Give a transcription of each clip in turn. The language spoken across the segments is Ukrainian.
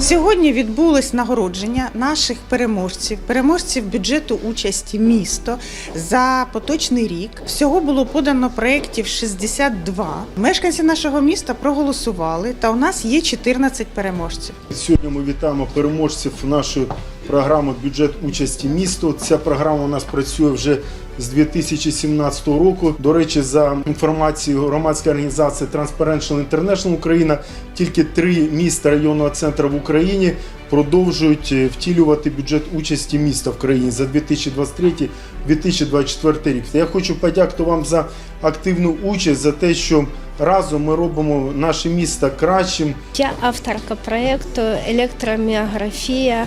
Сьогодні відбулось нагородження наших переможців, переможців бюджету участі місто за поточний рік. Всього було подано проєктів 62. Мешканці нашого міста проголосували, та у нас є 14 переможців. Сьогодні ми вітаємо переможців нашої програми бюджет участі місто. Ця програма у нас працює вже з 2017 року. До речі, за інформацією громадської організації Transparency International Україна, тільки три міста районного центру в Україні продовжують е, втілювати бюджет участі міста в країні за 2023-2024 рік. Я хочу подякувати вам за активну участь, за те, що разом ми робимо наше місто кращим, Я авторка проєкту електроміографія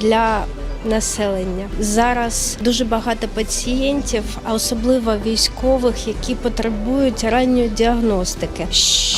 для населення. Зараз дуже багато пацієнтів, а особливо військових, які потребують ранньої діагностики,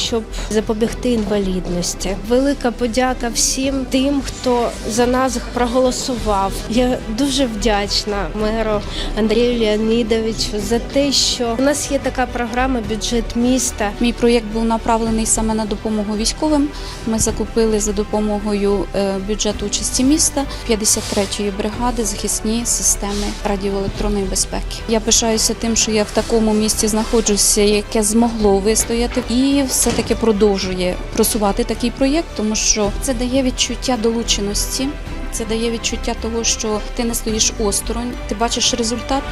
щоб запобігти інвалідності. Велика подяка всім тим, хто за нас проголосував. Я дуже вдячна меру Андрію Леонідовичу за те, що у нас є така програма бюджет міста. Мій проєкт був направлений саме на допомогу військовим. Ми закупили за допомогою е, бюджету участі міста 53-ї бригади захисні системи радіоелектронної безпеки. Я пишаюся тим, що я в такому місці знаходжуся, яке змогло вистояти, і все таки продовжує просувати такий проєкт, тому що це дає відчуття долученості. Це дає відчуття того, що ти не стоїш осторонь, ти бачиш результат,